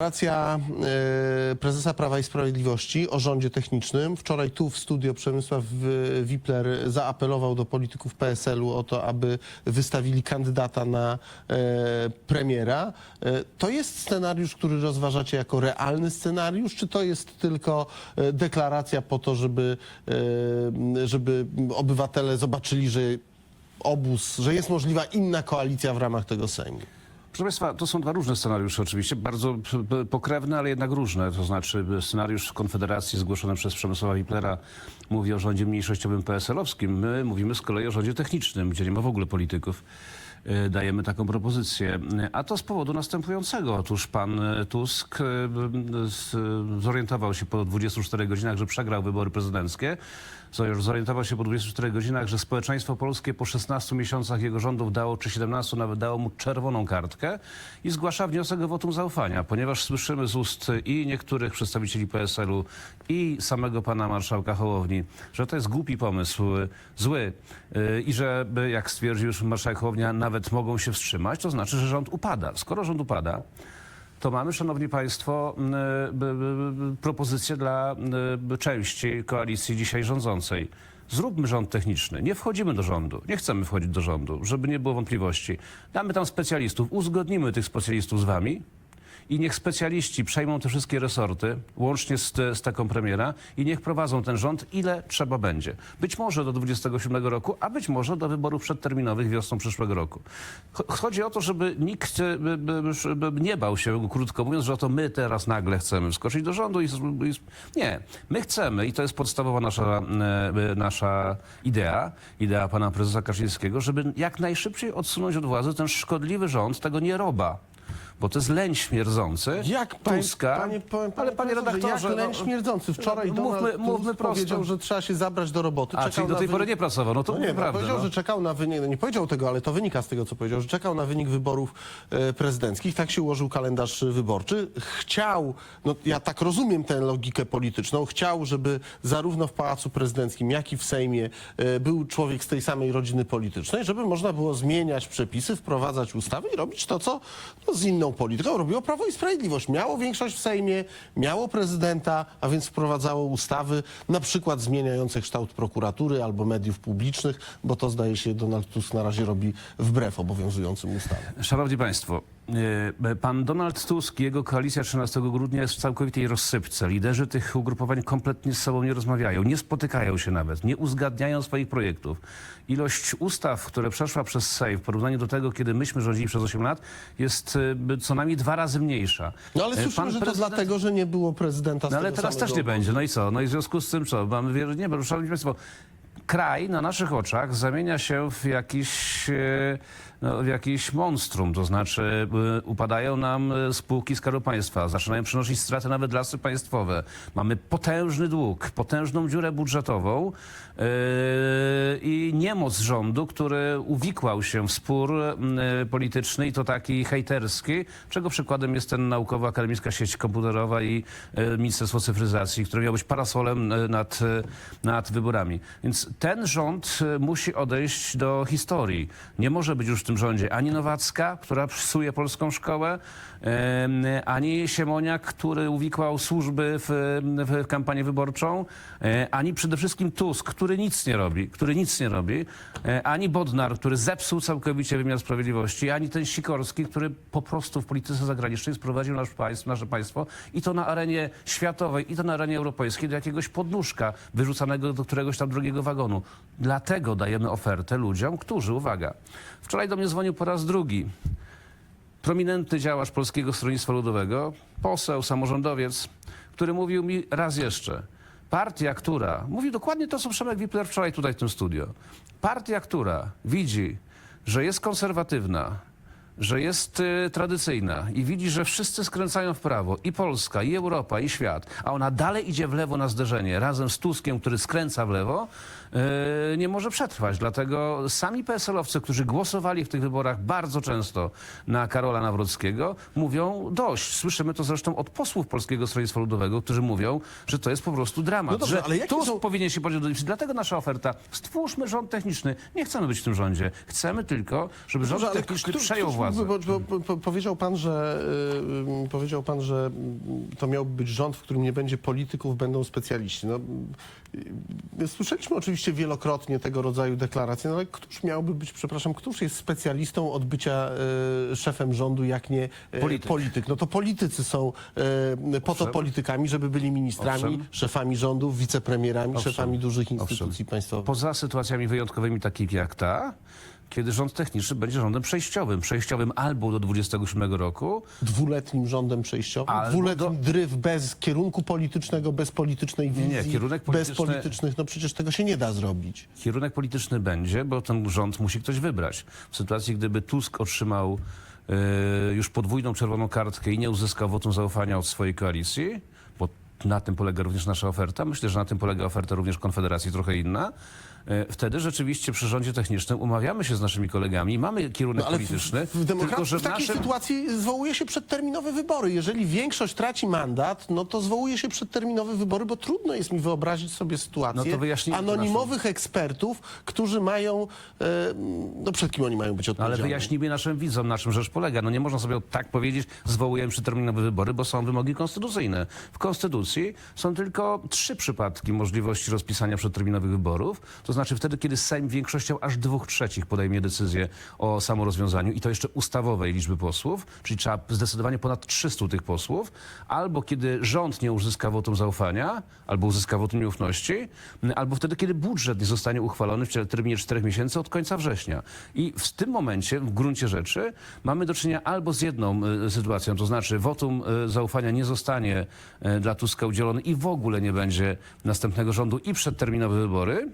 Deklaracja e, prezesa Prawa i Sprawiedliwości o rządzie technicznym. Wczoraj tu w studio Przemysław Wipler zaapelował do polityków PSL-u o to, aby wystawili kandydata na e, premiera. E, To jest scenariusz, który rozważacie jako realny scenariusz, czy to jest tylko deklaracja po to, żeby, żeby obywatele zobaczyli, że obóz, że jest możliwa inna koalicja w ramach tego Sejmu? Proszę Państwa, to są dwa różne scenariusze oczywiście, bardzo pokrewne, ale jednak różne. To znaczy scenariusz Konfederacji zgłoszony przez Przemysława Wiplera mówi o rządzie mniejszościowym PSL-owskim. My mówimy z kolei o rządzie technicznym, gdzie nie ma w ogóle polityków. E, Dajemy taką propozycję. A to z powodu następującego. Otóż pan e, Tusk e, zorientował się po 24 godzinach, że przegrał wybory prezydenckie. Zor- Zorientował się po 24 godzinach, że społeczeństwo polskie po 16 miesiącach jego rządów dało, czy 17 nawet dało mu czerwoną kartkę i zgłasza wniosek o wotum zaufania, ponieważ słyszymy z ust i niektórych przedstawicieli PSL-u i samego pana marszałka Hołowni, że to jest głupi pomysł, zły i że, jak stwierdził już marszałek Hołownia, nawet mogą się wstrzymać, to znaczy, że rząd upada. Skoro rząd upada, to mamy, szanowni państwo, b, propozycję dla b, części koalicji dzisiaj rządzącej. Zróbmy rząd techniczny. Nie wchodzimy do rządu. Nie chcemy wchodzić do rządu, żeby nie było wątpliwości. Damy tam specjalistów. Uzgodnimy tych specjalistów z wami. I niech specjaliści przejmą te wszystkie resorty, łącznie z, z taką premiera, i niech prowadzą ten rząd, ile trzeba będzie. Być może do 27 roku, a być może do wyborów przedterminowych wiosną przyszłego roku. Cho- Chodzi o to, żeby nikt e, by, by, by nie bał się, krótko mówiąc, że oto my teraz nagle chcemy wskoczyć do rządu i... i Nie. My chcemy, i to jest podstawowa nasza, e, nasza idea, idea pana prezesa Kaczyńskiego, żeby jak najszybciej odsunąć od władzy ten szkodliwy rząd, tego nie roba. Bo to jest leń śmierdzący. Jak panie, Tuska. panie, panie, ale panie redaktorze, jak leń no, śmierdzący. Wczoraj mówmy- Donald Tusk mówmy prosto. powiedział, że trzeba się zabrać do roboty. A, czekał czyli do na tej pory wynik- nie pracował. No to No no nie, no, prawda. powiedział, no. że czekał na wynik, no nie powiedział tego, ale to wynika z tego, co powiedział, że czekał na wynik wyborów e, prezydenckich. Tak się ułożył kalendarz wyborczy. Chciał, no ja tak rozumiem tę logikę polityczną, chciał, żeby zarówno w Pałacu Prezydenckim, jak i w Sejmie e, był człowiek z tej samej rodziny politycznej, żeby można było zmieniać przepisy, wprowadzać ustawy i robić to, co no, z inną polityką robiło Prawo i Sprawiedliwość. Miało większość w Sejmie, miało prezydenta, a więc wprowadzało ustawy, na przykład zmieniające kształt prokuratury albo mediów publicznych, bo to zdaje się Donald Tusk na razie robi wbrew obowiązującym ustawom. Szanowni Państwo, pan Donald Tusk i jego koalicja 13 grudnia jest w całkowitej rozsypce. Liderzy tych ugrupowań kompletnie z sobą nie rozmawiają, nie spotykają się nawet, nie uzgadniają swoich projektów. Ilość ustaw, które przeszła przez Sejm w porównaniu do tego, kiedy myśmy rządzili przez 8 lat, jest e, co najmniej dwa razy mniejsza. No ale E, słyszymy, pan że to prezydent- dlatego, że nie było prezydenta No ale teraz też nie będzie. No i co? No i w związku z tym co? Mamy wiele... Nie, bo szanowni państwo, kraj na naszych oczach zamienia się w jakiś, e, no, w jakiś monstrum. To znaczy e, upadają nam e, spółki Skarbu Państwa, zaczynają przynosić straty nawet lasy państwowe. Mamy potężny dług, potężną dziurę budżetową e, i niemoc rządu, który uwikłał się w spór e, polityczny i to taki hejterski, czego przykładem jest ten naukowo-akademicka sieć komputerowa i Ministerstwo Cyfryzacji, które miało być parasolem nad, nad wyborami. Więc ten rząd musi odejść do historii. Nie może być już tym rządzie ani Nowacka, która psuje polską szkołę, ani Siemoniak, który uwikłał służby w, w kampanię wyborczą, e, ani przede wszystkim Tusk, który nic nie robi, który nic nie robi, e, ani Bodnar, który zepsuł całkowicie wymiar sprawiedliwości, ani ten Sikorski, który po prostu w polityce zagranicznej sprowadził nasz państw, nasze państwo i to na arenie światowej, i to na arenie europejskiej do jakiegoś podnóżka wyrzucanego do któregoś tam drugiego wagonu. Dlatego dajemy ofertę ludziom, którzy, uwaga, wczoraj do mnie dzwonił po raz drugi. Prominentny działacz Polskiego Stronnictwa Ludowego, poseł, samorządowiec, który mówił mi raz jeszcze, partia, która, mówi dokładnie to, co Przemek Wipler wczoraj tutaj w tym studio, partia, która widzi, że jest konserwatywna, że jest y, tradycyjna i widzi, że wszyscy skręcają w prawo, i Polska, i Europa, i świat, a ona dalej idzie w lewo na zderzenie, razem z Tuskiem, który skręca w lewo, e, nie może przetrwać. Dlatego sami PSL-owcy, którzy głosowali w tych wyborach bardzo często na Karola Nawrockiego, mówią dość. Słyszymy to zresztą od posłów Polskiego Stronnictwa Ludowego, którzy mówią, że to jest po prostu dramat. No dobrze, że ale jakie Tusk są- powinien się do dymisji. Dlatego nasza oferta, stwórzmy rząd techniczny. Nie chcemy być w tym rządzie. Chcemy tylko, żeby rząd Dobrze, ale techniczny przejął któż władzę. powiedział pan, że y, y, powiedział pan, że to miałby być rząd, w którym nie będzie polityków, będą specjaliści. No, y, słyszeliśmy oczywiście wielokrotnie tego rodzaju deklaracje, no ale któż miałby być, przepraszam, któż jest specjalistą od bycia y, szefem rządu, jak nie y, Polityk. polityk? No to politycy są y, po to Owszem. politykami, żeby byli ministrami, Owszem. szefami rządów, wicepremierami, Owszem. szefami dużych Owszem. instytucji państwowych. Poza sytuacjami wyjątkowymi takimi jak ta, kiedy rząd techniczny będzie rządem przejściowym. Przejściowym albo do 27 roku, dwuletnim rządem przejściowym, Albo dwuletnim dryf bez kierunku politycznego, bez politycznej wizji, nie, kierunek bez polityczny- politycznych, no przecież tego się nie da zrobić. kierunek polityczny będzie, bo ten rząd musi ktoś wybrać. W sytuacji, gdyby Tusk otrzymał e, już podwójną czerwoną kartkę i nie uzyskał wotum zaufania od swojej koalicji, bo na tym polega również nasza oferta, myślę, że na tym polega oferta również Konfederacji trochę inna, wtedy rzeczywiście przy rządzie technicznym umawiamy się z naszymi kolegami, mamy kierunek No, ale w, polityczny, w, demokracji tylko że w w takiej naszym... sytuacji zwołuje się przedterminowe wybory. Jeżeli większość traci mandat, no to zwołuje się przedterminowe wybory, bo trudno jest mi wyobrazić sobie sytuację No anonimowych ekspertów, którzy mają, e, no przed kim oni mają być No, ale odpowiedzialni. wyjaśnijmy naszym widzom, na czym rzecz polega. No nie można sobie tak powiedzieć, zwołujemy przyterminowe wybory, bo są wymogi konstytucyjne. W Konstytucji są tylko trzy przypadki możliwości rozpisania przedterminowych wyborów. To znaczy wtedy, kiedy Sejm większością aż dwóch trzecich podejmie decyzję o samorozwiązaniu i to jeszcze ustawowej liczby posłów, czyli trzeba zdecydowanie ponad 300 tych posłów, albo kiedy rząd nie uzyska wotum zaufania, albo uzyska wotum nieufności, albo wtedy, kiedy budżet nie zostanie uchwalony w terminie czterech miesięcy od końca września. I w tym momencie, w gruncie rzeczy, mamy do czynienia albo z jedną e, sytuacją, to znaczy wotum e, zaufania nie zostanie e, dla Tuska udzielone i w ogóle nie będzie następnego rządu i przedterminowe wybory,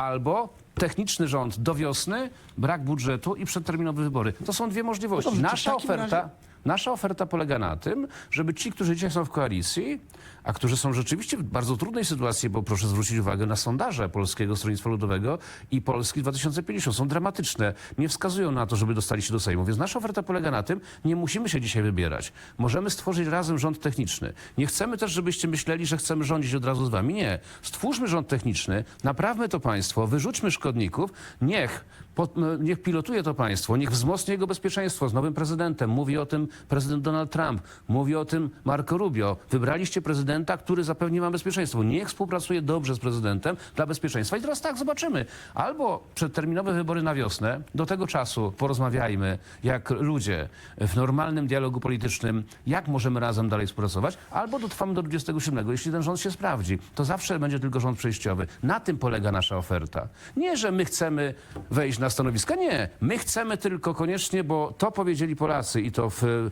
albo techniczny rząd do wiosny, brak budżetu i przedterminowe wybory. To są dwie możliwości. No dobrze, Nasza oferta... razie- Nasza oferta polega na tym, żeby ci, którzy dzisiaj są w koalicji, a którzy są rzeczywiście w bardzo trudnej sytuacji, bo proszę zwrócić uwagę na sondaże Polskiego Stronnictwa Ludowego i Polski 2050, są dramatyczne. Nie wskazują na to, żeby dostali się do Sejmu. Więc nasza oferta polega na tym, nie musimy się dzisiaj wybierać. Możemy stworzyć razem rząd techniczny. Nie chcemy też, żebyście myśleli, że chcemy rządzić od razu z wami. Nie. Stwórzmy rząd techniczny, naprawmy to państwo, wyrzućmy szkodników, niech m, niech pilotuje to państwo, niech wzmocni jego bezpieczeństwo z nowym prezydentem. Mówi o tym prezydent Donald Trump, mówi o tym Marco Rubio. Wybraliście prezydenta, który zapewni wam bezpieczeństwo. Niech współpracuje dobrze z prezydentem dla bezpieczeństwa. I teraz tak, zobaczymy. Albo przedterminowe wybory na wiosnę, do tego czasu porozmawiajmy jak ludzie w normalnym dialogu politycznym, jak możemy razem dalej współpracować, albo dotrwamy do 27, jeśli ten rząd się sprawdzi. To zawsze będzie tylko rząd przejściowy. Na tym polega nasza oferta. Nie, że my chcemy wejść na stanowiska, nie. My chcemy tylko koniecznie, bo to powiedzieli Polacy i to w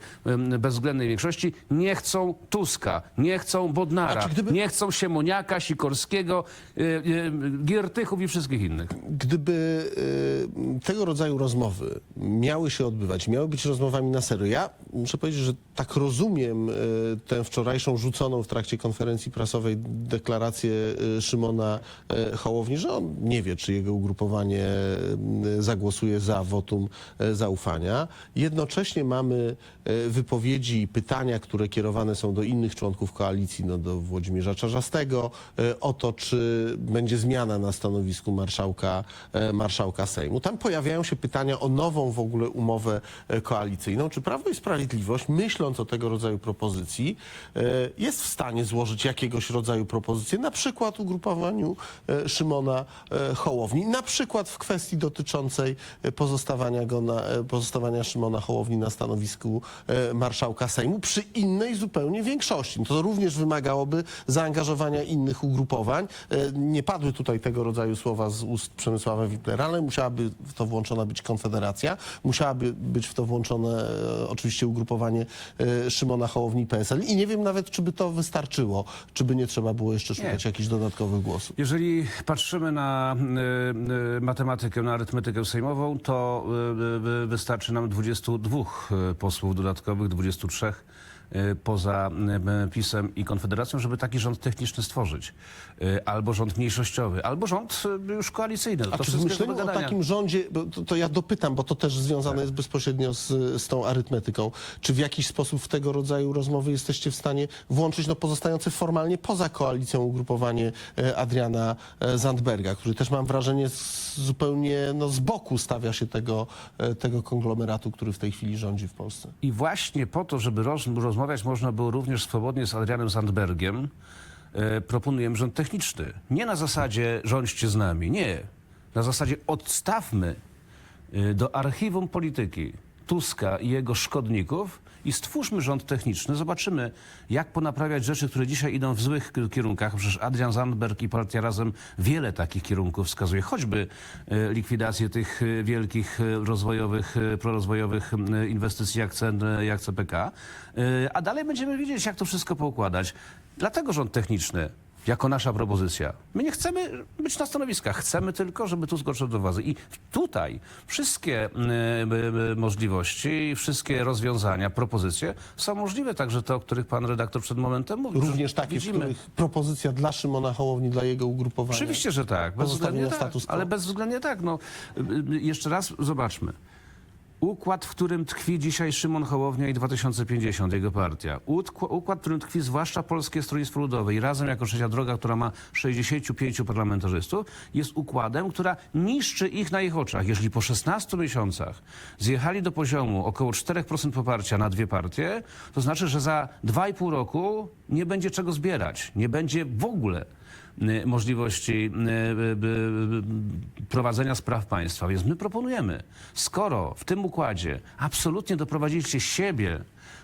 bezwzględnej większości, nie chcą Tuska, nie chcą Bodnara, Znaczy, gdyby- nie chcą Siemoniaka, Sikorskiego, y, y, Giertychów i wszystkich innych. Gdyby y, tego rodzaju rozmowy miały się odbywać, miały być rozmowami na serio, ja muszę powiedzieć, że tak rozumiem tę wczorajszą rzuconą w trakcie konferencji prasowej deklarację Szymona Hołowni, że on nie wie, czy jego ugrupowanie zagłosuje za wotum y, zaufania. Jednocześnie mamy y, wypowiedzi i pytania, które kierowane są do innych członków koalicji, no do Włodzimierza Czarzastego, y, o to, czy będzie zmiana na stanowisku marszałka, marszałka Sejmu. Tam pojawiają się pytania o nową w ogóle umowę koalicyjną. Czy Prawo i Sprawiedliwość, myśląc o tego rodzaju propozycji, jest w stanie złożyć jakiegoś rodzaju propozycję, na przykład ugrupowaniu Szymona Hołowni, na przykład w kwestii dotyczącej e, pozostawania, go na, e, pozostawania Szymona Hołowni na stanowisku e, marszałka Sejmu przy innej zupełnie większości. No To również wymagałoby zaangażowania innych ugrupowań. E, Nie padły tutaj tego rodzaju słowa z ust Przemysława Wiplera, ale musiałaby w to włączona być Konfederacja, musiałaby być w to włączone oczywiście ugrupowanie Szymona Hołowni PSL i nie wiem nawet, czy by to wystarczyło, czy by nie trzeba było jeszcze szukać jakichś dodatkowych głosów. Jeżeli patrzymy na y, y, matematykę, na arytmetykę sejmową, to y, y, wystarczy nam 22 posłów dodatkowych, 23 y, poza y, PiSem i Konfederacją, żeby taki rząd techniczny stworzyć. Y, Albo rząd mniejszościowy, albo rząd y, już koalicyjny. A to czy myśleniu o takim rządzie, to, to ja dopytam, bo to też związane jest bezpośrednio z, z tą arytmetyką, czy w jakiś sposób w tego rodzaju rozmowy jesteście w stanie włączyć no, pozostające formalnie poza koalicją ugrupowanie e, Adriana e, Zandberga, który też mam wrażenie zupełnie no, z boku stawia się tego, e, tego konglomeratu, który w tej chwili rządzi w Polsce. I właśnie po to, żeby roz, rozmawiać można było również swobodnie z Adrianem Sandbergiem, e, proponujemy rząd techniczny. Nie na zasadzie rządźcie z nami, nie. Na zasadzie odstawmy e, do archiwum polityki Tuska i jego szkodników i stwórzmy rząd techniczny. Zobaczymy, jak ponaprawiać rzeczy, które dzisiaj idą w złych kierunkach. Przecież Adrian Zandberg i Partia Razem wiele takich kierunków wskazuje. Choćby e, likwidację tych e, wielkich e, rozwojowych, prorozwojowych inwestycji jak, CN, jak CPK. A dalej będziemy wiedzieć, jak to wszystko poukładać. Dlatego rząd techniczny jako nasza propozycja. My nie chcemy być na stanowiskach, chcemy tylko, żeby tu zgłosił do władzy. I tutaj wszystkie y, y, możliwości, wszystkie rozwiązania, propozycje są możliwe, także te, o których pan redaktor przed momentem mówił. Również takie, w widzimy. których propozycja dla Szymona Hołowni, dla jego ugrupowania. Oczywiście, że tak. Bezwzględnie tak. status quo. Ale bezwzględnie tak. No, y, y, jeszcze raz zobaczmy. Układ, w którym tkwi dzisiaj Szymon Hołownia i 2050, jego partia. Układ, w którym tkwi zwłaszcza Polskie Stronnictwo Ludowe i razem jako trzecia droga, która ma 65 parlamentarzystów, jest układem, która niszczy ich na ich oczach. Jeżeli po 16 miesiącach zjechali do poziomu około 4% poparcia na dwie partie, to znaczy, że za 2,5 roku nie będzie czego zbierać. Nie będzie w ogóle możliwości y, y, y, prowadzenia spraw państwa. Więc my proponujemy, skoro w tym układzie absolutnie doprowadziliście siebie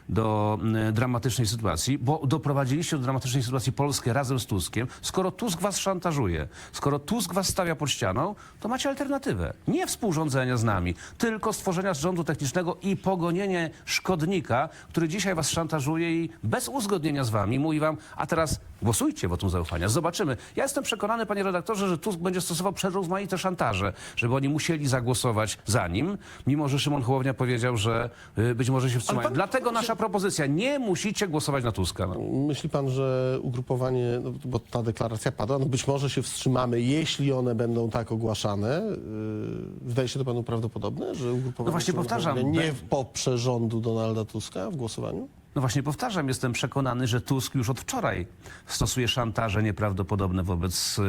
do y, dramatycznej sytuacji, bo doprowadziliście do dramatycznej sytuacji Polskę razem z Tuskiem, skoro Tusk was szantażuje, skoro Tusk was stawia pod ścianą, to macie alternatywę. Nie współrządzenia z nami, tylko stworzenia rządu technicznego i pogonienie szkodnika, który dzisiaj was szantażuje i bez uzgodnienia z wami mówi wam, a teraz głosujcie wotum zaufania. Zobaczymy. Ja jestem przekonany, panie redaktorze, że Tusk będzie stosował przerozmaite szantaże, żeby oni musieli zagłosować za nim, mimo że Szymon Hołownia powiedział, że y, być może się wstrzymają. pan- Dlatego nasza propozycja, nie musicie głosować na Tuska. No. Myśli pan, że ugrupowanie, no, bo ta deklaracja padła, no być może się wstrzymamy, jeśli one będą tak ogłaszane. Yy, Wydaje się to panu prawdopodobne, że ugrupowanie No właśnie powtarzam, nie be- poprze rządu Donalda Tuska w głosowaniu? No właśnie powtarzam, jestem przekonany, że Tusk już od wczoraj stosuje szantaże nieprawdopodobne wobec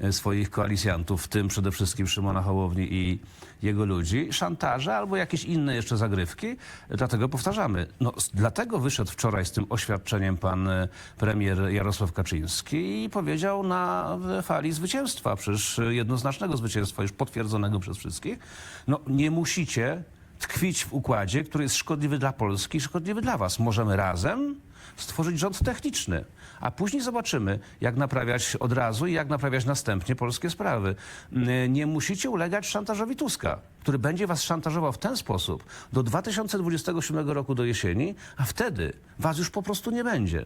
y, swoich koalicjantów, w tym przede wszystkim Szymona Hołowni i jego ludzi. Szantaże albo jakieś inne jeszcze zagrywki. Dlatego powtarzamy. No, dlatego wyszedł wczoraj z tym oświadczeniem pan y, premier Jarosław Kaczyński i powiedział na fali zwycięstwa, przecież jednoznacznego zwycięstwa, już potwierdzonego przez wszystkich. No nie musicie tkwić w układzie, który jest szkodliwy dla Polski i szkodliwy dla was. Możemy razem stworzyć rząd techniczny, a później zobaczymy, jak naprawiać od razu i jak naprawiać następnie polskie sprawy. N- Nie musicie ulegać szantażowi Tuska, który będzie was szantażował w ten sposób do 2027 roku do jesieni, a wtedy was już po prostu nie będzie.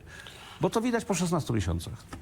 Bo to widać po 16 miesiącach.